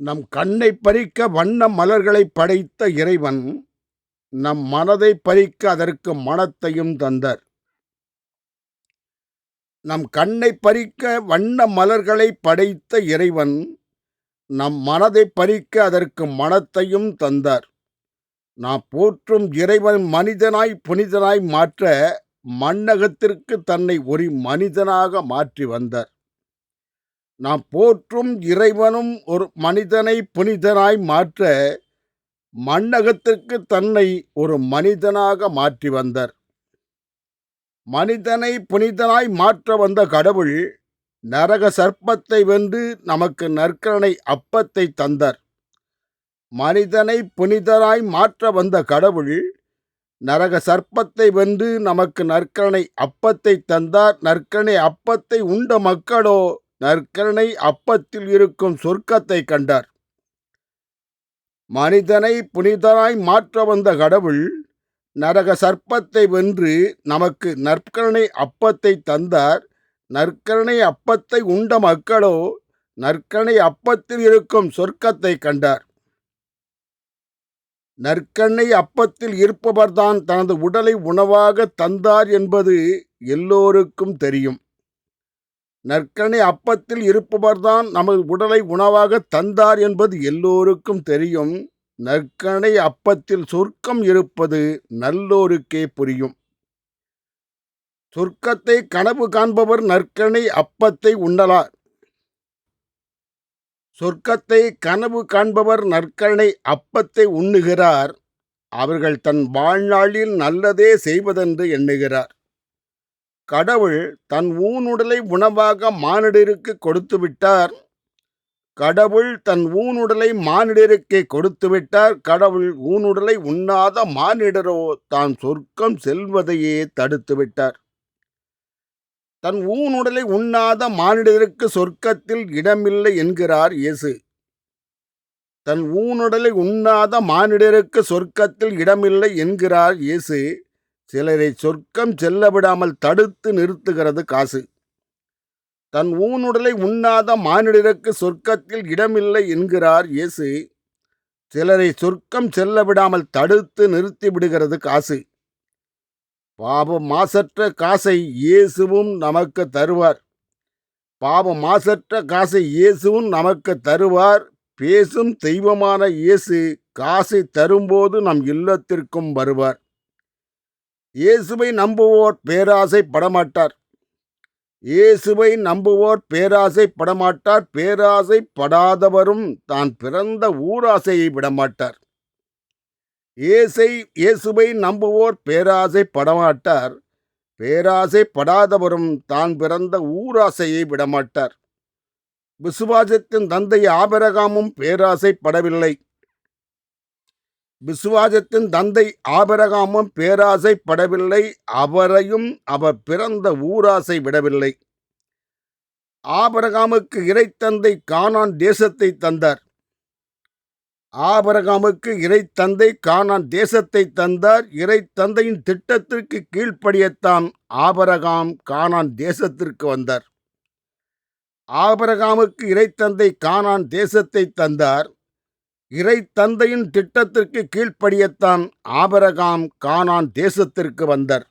நம் கண்ணை பறிக்க வண்ண மலர்களை படைத்த இறைவன் நம் மனதை பறிக்க அதற்கு மனத்தையும் தந்தார். நம் கண்ணை பறிக்க வண்ண மலர்களை படைத்த இறைவன் நம் மனதை பறிக்க அதற்கு மனத்தையும் தந்தார். நாம் போற்றும் இறைவன் மனிதனாய் புனிதனாய் மாற்ற மண்ணகத்திற்கு தன்னை ஒரு மனிதனாக மாற்றி வந்தார். நாம் போற்றும் இறைவனும் ஒரு மனிதனை புனிதனாய் மாற்ற மண்ணகத்திற்கு தன்னை ஒரு மனிதனாக மாற்றி வந்தார். மனிதனை புனிதனாய் மாற்ற வந்த கடவுள் நரக சர்ப்பத்தை வென்று நமக்கு நற்கரணை அப்பத்தை தந்தார். மனிதனை புனிதராய் மாற்ற வந்த கடவுள் நரக சர்ப்பத்தை வென்று நமக்கு நற்கரணை அப்பத்தை தந்தார். நற்கரணை அப்பத்தை உண்ட மக்களோ நற்கரணை அப்பத்தில் இருக்கும் சொர்க்கத்தை கண்டார். மனிதனை புனிதனாய் மாற்ற வந்த கடவுள் நரக சர்ப்பத்தை வென்று நமக்கு நற்கரணை அப்பத்தை தந்தார். நற்கரணை அப்பத்தை உண்ட மக்களோ நற்கரணை அப்பத்தில் இருக்கும் சொர்க்கத்தை கண்டார். நற்கண்ணை அப்பத்தில் இருப்பவர்தான் தனது உடலை உணவாக தந்தார் என்பது எல்லோருக்கும் தெரியும். நற்கனி அப்பத்தில் இருப்பவர்தான் நமது உடலை உணவாக தந்தார் என்பது எல்லோருக்கும் தெரியும். நற்கனை அப்பத்தில் சொர்க்கம் இருப்பது நல்லோருக்கே புரியும். சொர்க்கத்தை கனவு காண்பவர் நற்கனை அப்பத்தை உண்ணலார். சொர்க்கத்தை கனவு காண்பவர் நற்கனை அப்பத்தை உண்ணுகிறார். அவர்கள் தன் வாழ்நாளில் நல்லதே செய்வதென்று எண்ணுகிறார். கடவுள் தன் ஊனுடலை உணவாக மானிடருக்கு கொடுத்து விட்டார் கடவுள் தன் ஊனுடலை மானிடருக்கு கொடுத்து விட்டார் கடவுள் ஊனுடலை உண்ணாத மானிடரோ தான் சொர்க்கம் செல்வதையே தடுத்து விட்டார் தன் ஊனுடலை உண்ணாத மானிடருக்கு சொர்க்கத்தில் இடமில்லை என்கிறார் இயேசு. தன் ஊனுடலை உண்ணாத மானிடருக்கு சொர்க்கத்தில் இடமில்லை என்கிறார் இயேசு. சிலரை சொர்க்கம் செல்ல விடாமல் தடுத்து நிறுத்துகிறது காசு. தன் ஊனுடலை உண்ணாத மானிடருக்கு சொர்க்கத்தில் இடமில்லை என்கிறார் இயேசு. சிலரை சொர்க்கம் செல்ல விடாமல் தடுத்து நிறுத்தி விடுகிறது காசு. பாவம் மாசற்ற காசை இயேசுவும் நமக்கு தருவார். பாவம் மாசற்ற காசை இயேசுவும் நமக்கு தருவார். பேசும் தெய்வமான இயேசு காசை தரும்போது நம் இல்லத்திற்கும் வருவார். இயேசுவை நம்புவோர் பேராசை படமாட்டார் இயேசுவை நம்புவோர் பேராசை படமாட்டார் பேராசை படாதவரும் தான் பிறந்த ஊராசையை விடமாட்டார். இயேசை இயேசுவை நம்புவோர் பேராசை படமாட்டார் பேராசை படாதவரும் தான் பிறந்த ஊராசையை விடமாட்டார். விசுவாசத்தின் தந்தை ஆபரகாமும் பேராசை படவில்லை விசுவாசத்தின் தந்தை ஆபரகாமும் பேராசை படவில்லை அவரையும் அவர் பிறந்த ஊராசை விடவில்லை. ஆபரகாமுக்கு இறைத்தந்தை கானான் தேசத்தை தந்தார். ஆபரகாமுக்கு இறைத்தந்தை கானான் தேசத்தை தந்தார். இறைத்தந்தையின் திட்டத்திற்கு கீழ்ப்படியத்தான் ஆபரகாம் கானான் தேசத்திற்கு வந்தார். ஆபரகாமுக்கு இறைத்தந்தை கானான் தேசத்தை தந்தார். இறை தந்தையின் திட்டத்திற்கு கீழ்ப்படியத்தான் ஆபரகாம் கானான் தேசத்திற்கு வந்தார்.